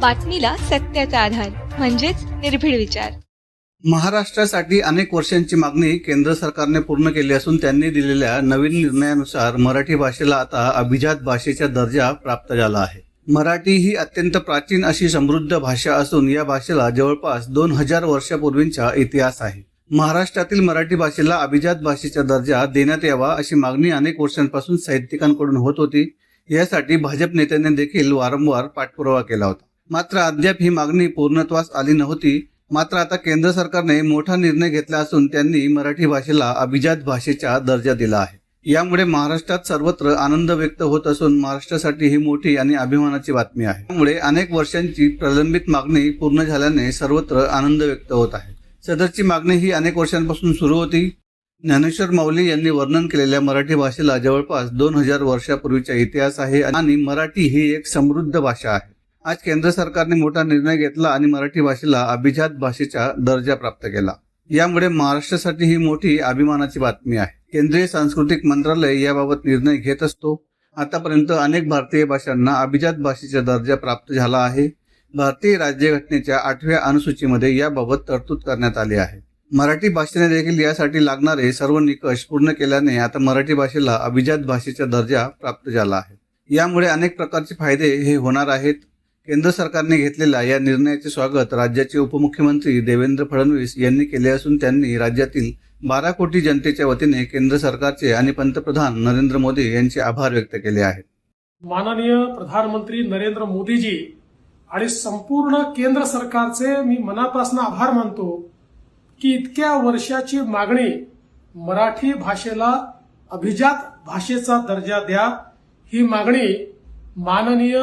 बातमीला सत्याचा आधार म्हणजेच निर्भीड विचार. महाराष्ट्रासाठी अनेक वर्षांची मागणी केंद्र सरकारने पूर्ण केली असून त्यांनी दिलेल्या नवीन निर्णयानुसार मराठी भाषेला आता अभिजात भाषेचा दर्जा प्राप्त झाला आहे. मराठी ही अत्यंत प्राचीन अशी समृद्ध भाषा असून या भाषेला जवळपास दोन हजार वर्षापूर्वींचा इतिहास आहे. महाराष्ट्रातील मराठी भाषेला अभिजात भाषेचा दर्जा देण्यात यावा अशी मागणी अनेक वर्षांपासून साहित्यिकांकडून होत होती. यासाठी भाजप नेत्यांनी देखील वारंवार पाठपुरावा केला होता. मात्र अद्याप ही मागणी पूर्णत्वास आली नव्हती. मात्र आता केंद्र सरकारने मोठा निर्णय घेतला असून त्यांनी मराठी भाषेला अभिजात भाषेचा दर्जा दिला आहे. यामुळे महाराष्ट्रात सर्वत्र आनंद व्यक्त होत असून महाराष्ट्रासाठी ही मोठी आणि अभिमानाची बातमी आहे. त्यामुळे अनेक वर्षांची प्रलंबित मागणी पूर्ण झाल्याने सर्वत्र आनंद व्यक्त होत आहे. सदरची मागणी ही अनेक वर्षांपासून सुरू होती. ज्ञानेश्वर माऊली यांनी वर्णन केलेल्या मराठी भाषेला जवळपास दोन हजार वर्षापूर्वीचा इतिहास आहे आणि मराठी ही एक समृद्ध भाषा आहे. आज केंद्र सरकारने मोठा निर्णय घेतला आणि मराठी भाषेला अभिजात भाषेचा दर्जा प्राप्त केला. यामुळे महाराष्ट्रासाठी ही मोठी अभिमानाची बातमी आहे. केंद्रीय सांस्कृतिक मंत्रालय याबाबत निर्णय घेत असतो. आतापर्यंत अनेक भारतीय भाषांना अभिजात भाषेचा दर्जा प्राप्त झाला आहे. भारतीय राज्यघटनेच्या आठव्या अनुसूचीमध्ये याबाबत तरतूद करण्यात आली आहे. मराठी भाषेने देखील यासाठी लागणारे सर्व निकष पूर्ण केल्याने आता मराठी भाषेला अभिजात भाषेचा दर्जा प्राप्त झाला आहे. यामुळे अनेक प्रकारचे फायदे हे होणार आहेत. केंद्र सरकारने घेतलेल्या या निर्णयाचे स्वागत राज्याचे उपमुख्यमंत्री देवेंद्र फडणवीस यांनी केले असून त्यांनी राज्यातील बारा कोटी जनतेच्या वतीने केंद्र सरकारचे आणि पंतप्रधान नरेंद्र मोदी यांचे आभार व्यक्त केले आहेत. माननीय प्रधानमंत्री नरेंद्र मोदीजी आणि संपूर्ण केंद्र सरकारचे मी मनापासून आभार मानतो की इतक्या वर्षाची मागणी मराठी भाषेला अभिजात भाषेचा दर्जा द्या ही मागणी माननीय